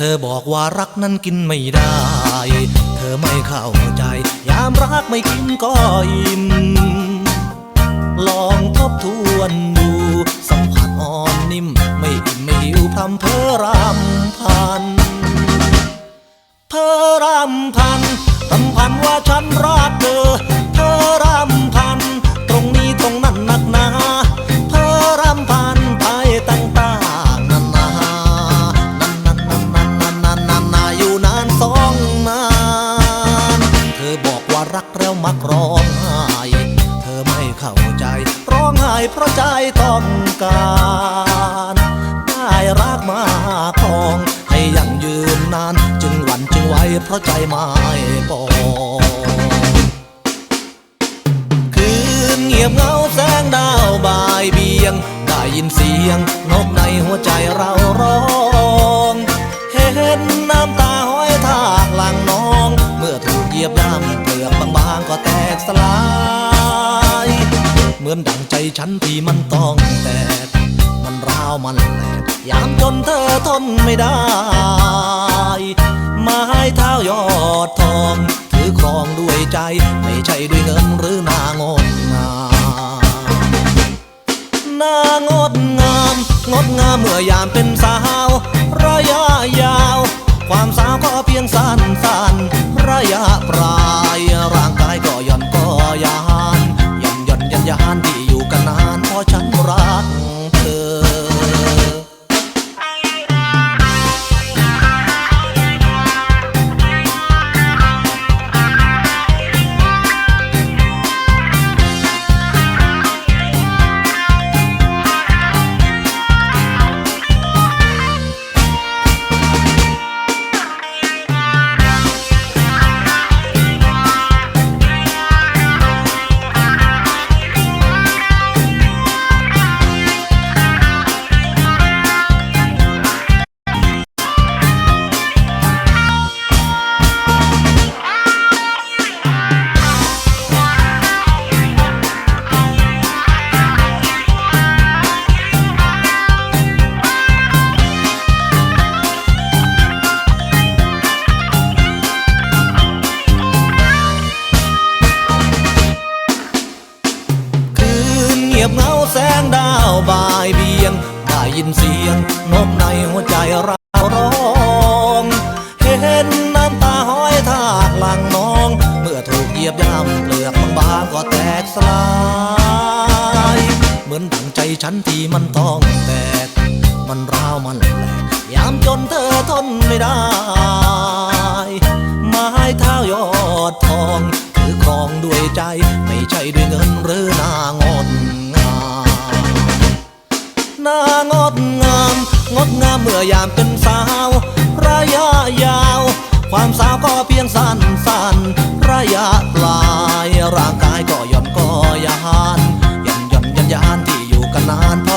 เธอบอกว่ารักนั้นกินไม่ได้ เธอไม่เข้าใจ ยามรักไม่กินก็อิ่ม เพราะใจต้องการ ได้รักมาครอง ให้ยั่งยืนนาน จึงหวั่นจึงไหวเพราะใจไม่ปองคืนเงียบเงาแสงดาวบายเบียง ได้ยินเสียงนกในหัวใจเราร้อง เห็นน้ำตาห้อยทากหลังน้อง เมื่อถูกเหยียบย่ำเปลือกบางๆก็แตกสลาย มือนดังใจฉันที่มันต้องแตกมันร้าวมันแหลกยามจนเธอทนไม่ได้ ไม้เท้ายอดทองถือครองด้วยใจ ไม่ใช่ด้วยเงินหรือนางงงามนางดงาม งดงามเมื่อยามเป็นสาว ระยะยาว ความสาวก็เพียงสั้นสั้นระยะปลาย งียบเงาแสงดาวบายเบียง ได้ยินเสียงนกในหัวใจเราร้อง เห็นน้ำตาห้อยทากหลังน้อง เมื่อถูกเหยียบย่ำเปลือกบางๆก็แตกสลาย เหมือนดังใจฉันที่มันต้องแตก มันร้าวมันแหลกยามจนเธอทนไม่ได้ ไม้เท้ายอดทองถือครองด้วยใจ ไม่ใช่ด้วยเงินหรือนางดงาม นางดงาม งดงามเมื่อยามเป็นสาว ระยะยาว ความสาวก็เพียงสั้นสั้นระยะปลาย ร่างกายก็ย่อนก็ยานย่อนย่อนยันยานที่อยู่กันนานพอ